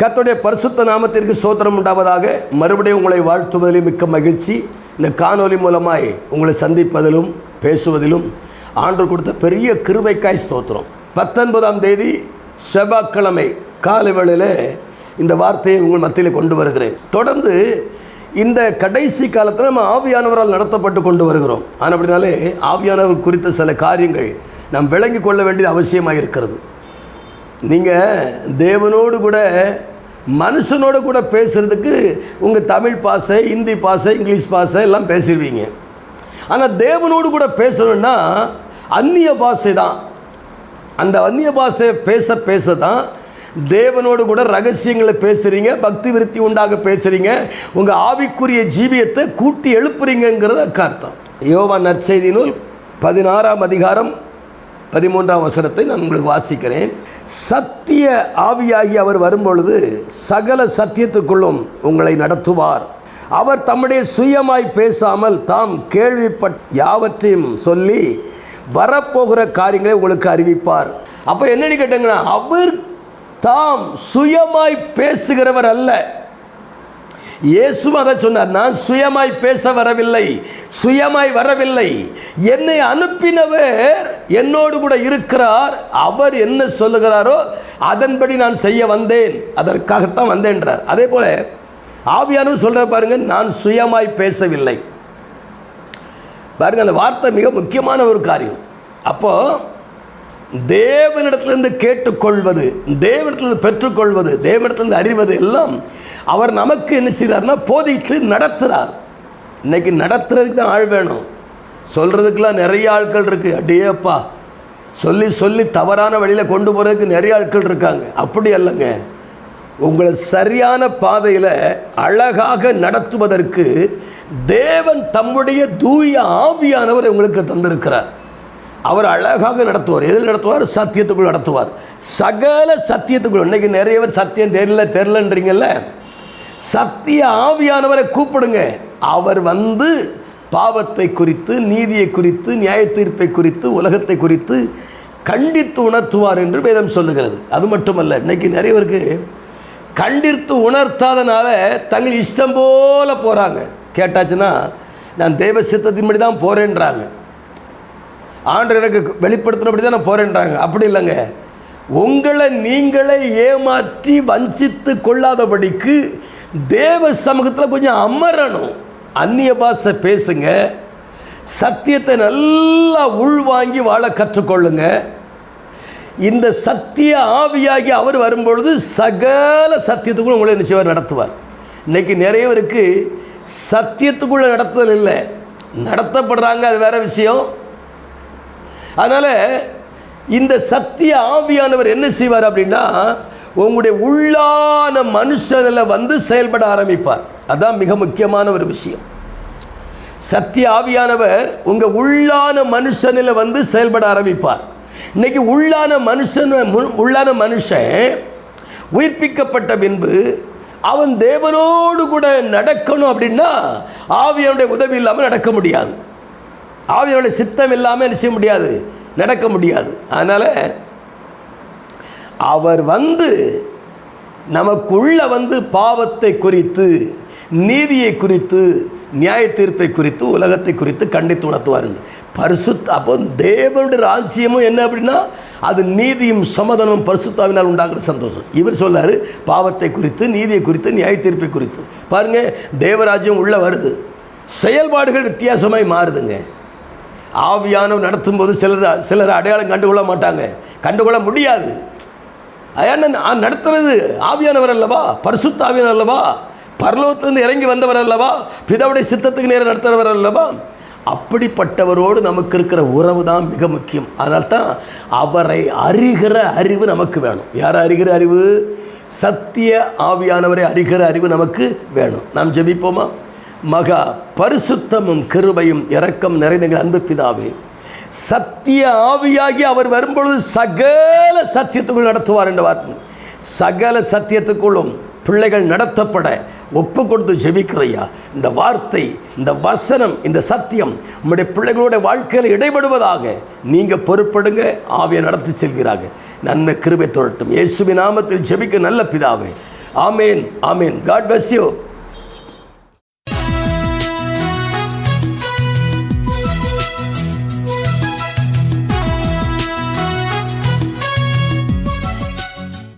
கத்துடைய பரிசுத்த நாமத்திற்கு சோத்திரம் உண்டாவதாக மறுபடியும் உங்களை வாழ்த்துவதிலும் மிக்க மகிழ்ச்சி. இந்த காணொலி மூலமாய் உங்களை சந்திப்பதிலும் பேசுவதிலும் ஆண்டு கொடுத்த பெரிய கிருபைக்காய் ஸ்தோத்திரம். பத்தொன்பதாம் தேதி செவ்வாய்க்கிழமை காலை வேளையில் இந்த வார்த்தையை உங்கள் மத்தியில் கொண்டு வருகிறேன். தொடர்ந்து இந்த கடைசி காலத்தில் நம்ம ஆவியானவரால் நடத்தப்பட்டு கொண்டு வருகிறோம். ஆனால் அப்படினாலே ஆவியானவர் குறித்த சில காரியங்கள் நாம் விளங்கி கொள்ள வேண்டியது அவசியமாக இருக்கிறது நீங்கள் தேவனோடு கூட மனுஷனோடு கூட பேசுகிறதுக்கு உங்கள் தமிழ் பாசை ஹிந்தி பாசை இங்கிலீஷ் பாசை எல்லாம் பேசிடுவீங்க. ஆனால் தேவனோடு கூட பேசணும்னா அந்நிய பாஷை தான். அந்த அந்நிய பாஷையை பேச பேச தான் தேவனோடு கூட ரகசியங்களை பேசுகிறீங்க பக்தி விருத்தி உண்டாக பேசுகிறீங்க உங்கள் ஆவிக்குரிய ஜீவியத்தை கூட்டி எழுப்புறீங்கிறத அர்த்தம். யோவா நற்செய்தி நூல் பதினாறாம் அதிகாரம் பதிமூன்றாம் வசனத்தை நான் உங்களுக்கு வாசிக்கிறேன். சத்திய ஆவியாகி அவர் வரும்பொழுது சகல சத்தியத்துக்குள்ளும் உங்களை நடத்துவார். அவர் தம்முடைய சுயமாய் பேசாமல் தாம் கேள்விப்பட் யாவற்றையும் சொல்லி வரப்போகிற காரியங்களை உங்களுக்கு அறிவிப்பார். அப்போ என்னன்னு கேட்டீங்கன்னா அவர் தாம் சுயமாய் பேசுகிறவர் அல்ல. இயேசு அதை சொன்னார் நான் சுயமாய் பேச வரவில்லை சுயமாய் வரவில்லை. என்னை அனுப்பினவர் என்னோடு கூட இருக்கிறார். அவர் என்ன சொல்லுகிறாரோ அதன்படி நான் செய்ய வந்தேன். அதற்காகத்தான் வந்தேன்றார். அதே போல ஆவியானவர் சொல்ற பாருங்க நான் சுயமாய் பேசவில்லை. பாருங்க அந்த வார்த்தை மிக முக்கியமான ஒரு காரியம். அப்போ தேவனிடத்திலிருந்து கேட்டுக்கொள்வது தேவனிடத்திலிருந்து பெற்றுக்கொள்வது தேவனிடத்திலிருந்து அறிவது எல்லாம் அவர் நமக்கு என்ன செய்கிறார்னா போதித்து நடத்துகிறார். இன்னைக்கு நடத்துறதுக்கு தான் ஆள் வேணும். சொல்கிறதுக்கெல்லாம் நிறைய ஆட்கள் இருக்கு. அடியேப்பா சொல்லி சொல்லி தவறான வழியில் கொண்டு போகிறதுக்கு நிறைய ஆட்கள் இருக்காங்க. அப்படி அல்லங்க. உங்களை சரியான பாதையில் அழகாக நடத்துவதற்கு தேவன் தம்முடைய தூய ஆவியானவர் உங்களுக்கு தந்திருக்கிறார். அவர் அழகாக நடத்துவார். எதில் நடத்துவார்? சத்தியத்துக்குள் நடத்துவார். சகல சத்தியத்துக்குள். இன்னைக்கு நிறைய பேர் சத்தியம் தெரியல தெரிலன்றீங்கல்ல சத்திய ஆவியானவரை கூப்பிடுங்க. அவர் வந்து பாவத்தை குறித்து நீதியை குறித்து நியாய தீர்ப்பை குறித்து உலகத்தை குறித்து கண்டித்து உணர்த்துவார் என்று வேதம் சொல்லுகிறது. அது மட்டுமல்ல இன்னைக்கு நிறைய பேருக்கு கண்டித்து உணர்த்தாதனால தங்கள் இஷ்டம் போல போகிறாங்க கேட்டாச்சுன்னா நான் தெய்வ சித்தத்தின்படி தான் போகிறேன்றாங்க ஆண்டு எனக்கு வெளிப்படுத்தினபடி தான் நான் போகிறேன்றாங்க அப்படி இல்லைங்க. உங்களை நீங்களே ஏமாற்றி வஞ்சித்து கொள்ளாதபடிக்கு தேவ சமூகத்தில் கொஞ்சம் அமரணும். அந்நிய பாஷை பேசுங்க சத்தியத்தை நல்லா உள்வாங்கி வாழ கற்றுக்கொள்ளுங்க. இந்த சத்திய ஆவியாகி அவர் வரும்பொழுது சகல சத்தியத்துக்குள்ள உங்களை என்ன செய்வார் நடத்துவார். இன்னைக்கு நிறைய பேருக்கு சத்தியத்துக்குள்ள நடத்துதல் இல்லை. நடத்தப்படுறாங்க அது வேற விஷயம். அதனால் இந்த சத்திய ஆவியானவர் என்ன செய்வார் அப்படின்னா உங்களுடைய உள்ளான மனுஷனில் வந்து செயல்பட ஆரம்பிப்பார். அதான் மிக முக்கியமான ஒரு விஷயம். சத்திய ஆவியானவர் உங்க உள்ளான மனுஷனில் வந்து செயல்பட ஆரம்பிப்பார். இன்னைக்கு உள்ளான மனுஷன் உள்ளான மனுஷன் உயிர்ப்பிக்கப்பட்ட பின்பு அவன் தேவனோடு கூட நடக்கணும் அப்படின்னா ஆவியனுடைய உதவி இல்லாமல் நடக்க முடியாது. ஆவியனுடைய சித்தம் இல்லாமல் என்ன செய்ய முடியாது? நடக்க முடியாது. அதனால் அவர் வந்து நமக்குள்ள வந்து பாவத்தை குறித்து நீதியை குறித்து நியாய தீர்ப்பை குறித்து உலகத்தை குறித்து கண்டித்து உணர்த்துவார்கள். பரிசுத்த அப்போ தேவனுடைய ராஜ்யமும் என்ன அப்படின்னா அது நீதியும் சமதனமும் பரிசுத்தாவினால் உண்டாகிற சந்தோஷம். இவர் சொல்லாரு பாவத்தை குறித்து நீதியை குறித்து நியாய தீர்ப்பை குறித்து. பாருங்க தேவராஜ்யம் உள்ள வருது. செயல்பாடுகள் வித்தியாசமாய் மாறுதுங்க. ஆவியானவர் நடத்தும் போது சிலர் சிலர் அடையாளம் கண்டுகொள்ள மாட்டாங்க. கண்டுகொள்ள முடியாது. ஏன்னா நடத்துறது ஆவியானவர் அல்லவா? பரிசுத்த ஆவியானவர் அல்லவா? பரலோகத்திலிருந்து இறங்கி வந்தவர் அல்லவா? பிதாவுடைய சித்தத்துக்கு நேரம் நடத்துறவர் அல்லவா? அப்படிப்பட்டவரோடு நமக்கு இருக்கிற உறவு தான் மிக முக்கியம். அதனால் தான் அவரை அறிகிற அறிவு நமக்கு வேணும். யார் அறிகிற அறிவு? சத்திய ஆவியானவரை அறிகிற அறிவு நமக்கு வேணும். நாம் ஜெபிப்போமா? மகா பரிசுத்தமும் கிருபையும் இரக்கம் நிறைந்த அன்பு பிதாவே சத்திய ஆவியாகி அவர் வரும்பொழுது சகல சத்தியத்துக்குள் நடத்துவார் என்ற வார்த்தை. சகல சத்தியத்துக்குள்ளும் பிள்ளைகள் நடத்தப்பட ஒப்பு கொடுத்து ஜெபிக்கிறையா? இந்த வார்த்தை இந்த வசனம் இந்த சத்தியம் உங்களுடைய பிள்ளைகளோட வாழ்க்கையில் இடைபடுவதாக நீங்க பொறுப்படுங்க ஆவியை நடத்தி செல்கிறாங்க நன்மை கிருபை தொழட்டும் இயேசுவின் நாமத்தில் ஜெபிக்க நல்ல பிதாவே. ஆமேன் ஆமேன். God bless you